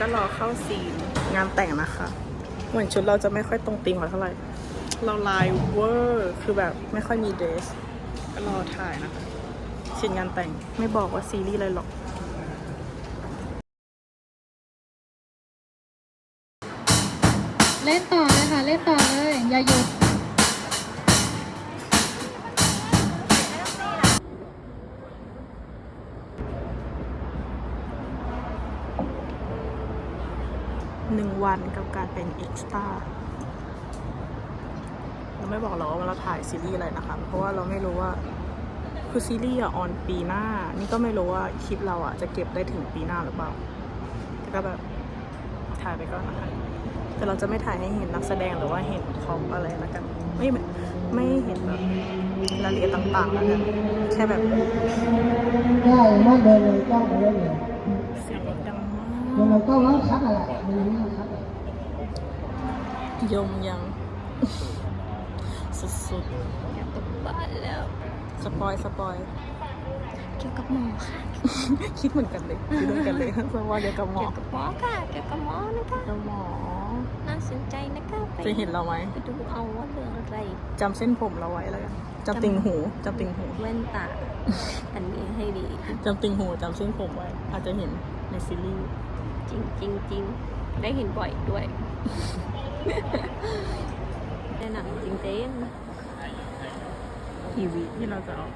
ก็รอเข้าซีนงานแต่งนะคะ เหมือนชุดเราจะไม่ค่อยตรงตีมกว่าเท่าไหร่ เราลายเวอร์คือแบบไม่ค่อยมีเดรสก็รอถ่ายนะคะซีนงานแต่งไม่บอกว่าซีรีส์อะไรหรอกเล่นต่อเลยค่ะ เล่นต่อเลย อย่าหยุด หนึ่งวันกับการเป็นเอ็กซ์ตร้าเราไม่บอกหรอกว่าเราถ่ายซีรีส์อะไรนะคะ เพราะว่าเราไม่รู้ว่าคือซีรีส์อะออนปีหน้า นี่ก็ไม่รู้ว่าคลิปเราอะจะเก็บได้ถึงปีหน้าหรือเปล่าแต่ก็แบบถ่ายไปก่อนนะคะแต่เราจะไม่ถ่ายให้เห็นนักแสดงหรือว่าเห็นคอมอะไรแล้วกัน ไม่ไม่เห็นแบบรายละเอียดต่างๆแล้วกันแค่แบบได้มากเดินเลยกล้องไปเรื่อยเลยเสียงดังเดินมาเลยกล้องแล้วคัดอะไรมัน ยังไม่คัดอะไรกยมยังสุดอยากกลับบ้านแล้วๆสปอยสปอยเกี่ยวกับหมอค่ะ คิดเหมือนกันเลยคิดเหมือนกันเลยสปอยเดียวกับหมอเกี่ยวกับหมอค่ะเกี่ยวกับหมอนะคะกับหมอน่าสนใจนะคะไปจะเห็นเราไหมไปดูเอาว่าเรื่องอะไรจำเส้นผมเราไว้แล้วกันจำติ่งหูจำติ่งหูแว่นตาอันนี้ให้ดีจำติ่งหูจำเส้นผมไว้ อาจจะเห็นในซีรีส์จริงจริงจริง ได้เห็นบ่อยด้วย ในหนังจริงเต้นทีวีที่เราจะเอา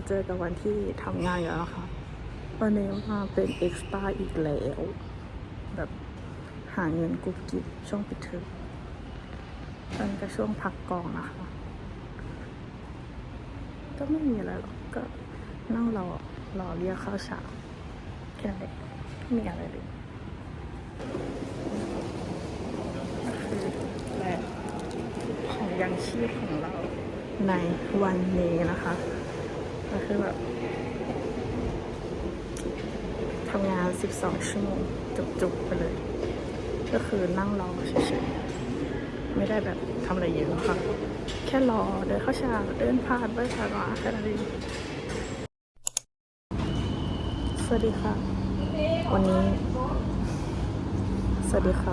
มาเจอกันวันที่ทำงานกันแล้วค่ะวันนี้มาเป็นเอ็กซ์ต้าอีกแล้ว แบบหาเงินกุ๊กกิ๊บช่วงปิดเทอมตอนนี้ก็ช่วงพักกองนะคะ ก็ไม่มีอะไรหรอกก็นั่งรอรอเรียกข้าวเช้าแค่นั้นเองไม่มีอะไรเลยคือแหละของยังชีพของเราในวันนี้นะคะ ก็คือแบบทำงาน 12 ชั่วโมงจุกๆไปเลย ก็คือนั่งรอเฉยๆ ไม่ได้แบบทำอะไรเยอะค่ะ แค่รอเดินเข้าฉากเดินผ่านไปผ่านมาแค่นั้นเองสวัสดีค่ะ วันนี้ สวัสดีค่ะ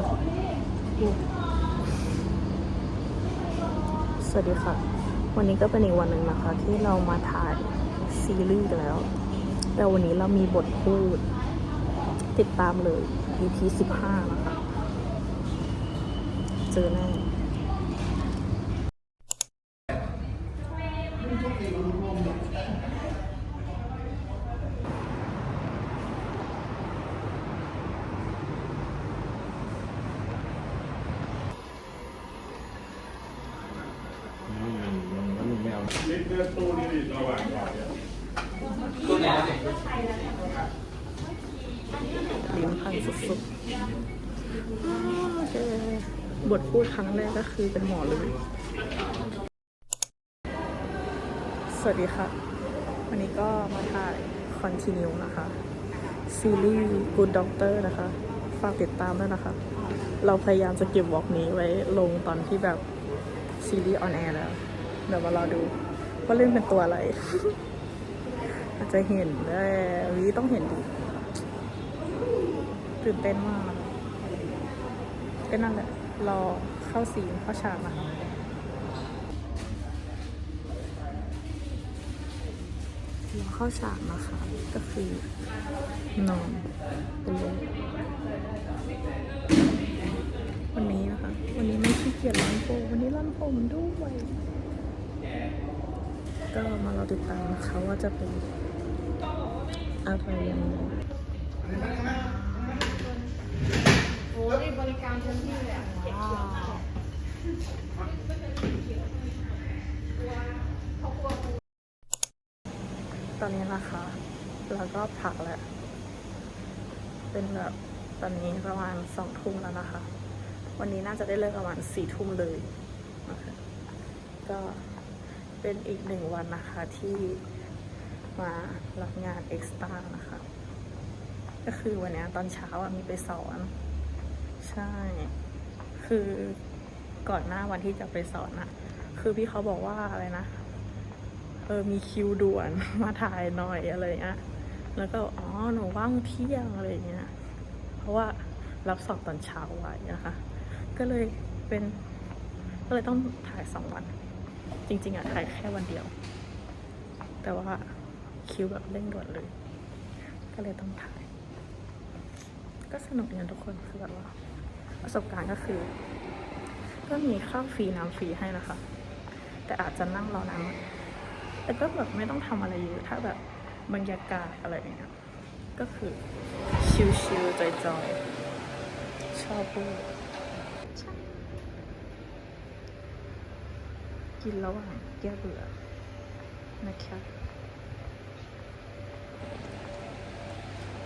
สวัสดีค่ะ วันนี้ก็เป็นอีกวันหนึ่งนะคะ ที่เรามาถ่าย ซีรีส์แล้ว แต่วันนี้เรามีบทพูด ติดตามเลย EP 15นะคะ เจอแน่ลิ้นพันสุดๆอ้าวโอเคบทพูดครั้งแรกก็คือเป็นหมอเลย สวัสดีค่ะ วันนี้ก็มาถ่ายคอนติเนียนะคะ ซีรีส์ Good Doctor นะคะ ฝากติดตามด้วยนะคะ เราพยายามจะเก็บวอล์กนี้ไว้ลงตอนที่แบบซีรีส์ออนแอร์แล้ว เดี๋ยวมารอดูว่าเล่นเป็นตัวอะไร อาจจะเห็นได้วีต้องเห็นดิตื่นเต้นมากก็นั่นแหละรอเข้าซีนเข้าฉากนะคะรอเข้าฉากนะคะ ก็คือนอนไปเลยวันนี้นะคะ วันนี้ไม่ขี้เกียจร้านผมวันนี้ร้านผมด้วยก็มารอติดตามนะคะว่าจะเป็น อาทอยังตอนนี้นะคะแล้วก็พักแล้ว เป็นแบบตอนนี้ประมาณสองทุ่มแล้วนะคะ วันนี้น่าจะได้เลิกประมาณสี่ทุ่มเลย ก็เป็นอีกหนึ่งวันนะคะที่ มารับงานเอ็กซ์ตร้านะคะ ก็คือวันนี้ตอนเช้าอะมีไปสอน ใช่ คือก่อนหน้าวันที่จะไปสอนอะคือพี่เขาบอกว่าอะไรนะ เออมีคิวด่วนมาถ่ายหน่อยอะไรเงี้ย แล้วก็อ๋อหนูว่างเที่ยงอะไรเงี้ย เพราะว่ารับสอบตอนเช้าไว้นะคะ ก็เลยเป็น ก็เลยต้องถ่ายสองวัน จริง ๆอะถ่ายแค่วันเดียว แต่ว่า คิวแบบเร่งด่วนเลย ก็เลยต้องถ่าย ก็สนุกดีนะทุกคนคือแบบว่าประสบการณ์ก็คือ ก็มีข้าวฟรีน้ำฟรีให้นะคะ แต่อาจจะนั่งรอน้ำหน่อยแต่ก็แบบไม่ต้องทำอะไรเยอะถ้าแบบบรรยากาศอะไรอย่างเงี้ยก็คือชิลๆจอยๆชอบพูดใช่กินระหว่างแก้เบื่อนะคะ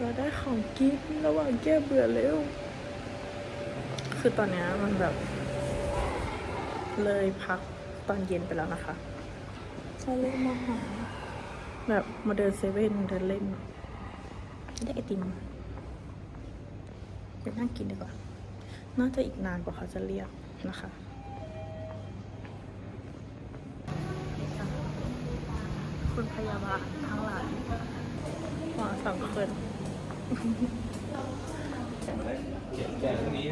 เราได้ของกินระหว่างแก้เบื่อแล้ว คือตอนนี้มันแบบ เลยพักตอนเย็นไปแล้วนะคะจะเล่นมาหาแบบมาเดินเซเว่นเดินเล่นได้ไอติมไปนั่งกินดีกว่า น่าจะอีกนานกว่าเขาจะเรียกนะคะคุณพยาบาลทั้งหลายหวังสองคน แก่ๆนี่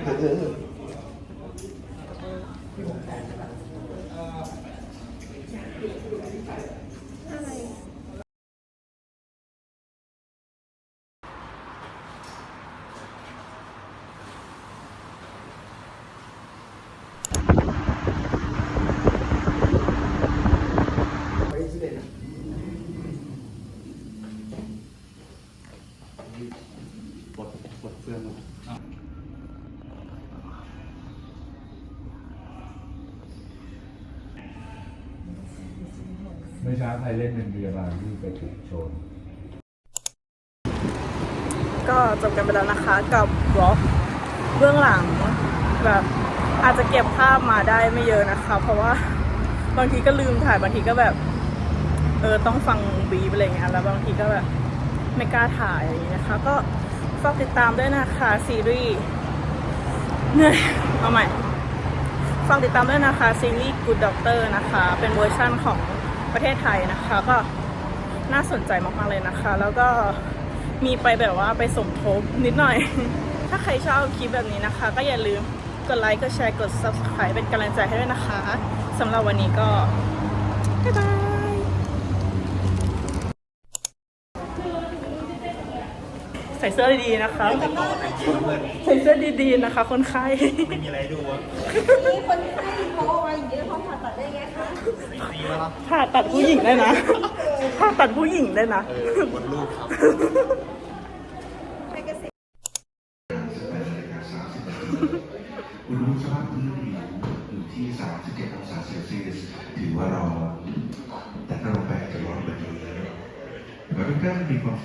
ดปลดเฟืองมา เมื่อเช้าใครเล่นเป็นพยาบาลที่ไปถูกชน ก็จบกันไปแล้วนะคะกับบล็อกเบื้องหลังแบบอาจจะเก็บภาพมาได้ไม่เยอะนะคะ เพราะว่าบางทีก็ลืมถ่ายบางทีก็แบบเออต้องฟังบีบอะไรเงี้ยแล้วบางทีก็แบบไม่กล้าถ่ายอย่างเงี้ยนะคะ ก็ฝากติดตามด้วยนะคะซีรีส์เหนื่อยเอาใหม่ฝากติดตามด้วยนะคะซีรีส์ Good Doctor นะคะ เป็นเวอร์ชั่นของ ประเทศไทยนะคะ ก็น่าสนใจมากๆเลยนะคะ แล้วก็มีไปแบบว่าไปสมทบนิดหน่อย ถ้าใครชอบคลิปแบบนี้นะคะ ก็อย่าลืมกดไลค์กดแชร์กด subscribe เป็นกำลังใจให้ด้วยนะคะสำหรับวันนี้ก็บ๊ายบาย ใส่เสื้อดีๆนะคะ ใส่เสื้อดีๆนะคะ คนไข้ไม่มีอะไรดูอะนี่คนไข้เขาเอาไว้อย่างนี้แล้วเขาผ่าตัดได้ไงคะดีแล้วครับผ่าตัดผู้หญิงได้นะผ่าตัดผู้หญิงได้นะเออบนรูปครับไปเกษตรอุณหภูมิสภาพพื้นผิวอยู่ที่ 37 องศาเซลเซียสถือว่าร้อนแต่ถ้าลงไปอาจจะร้อนกว่านี้แต่ว่าทุกท่านมีความ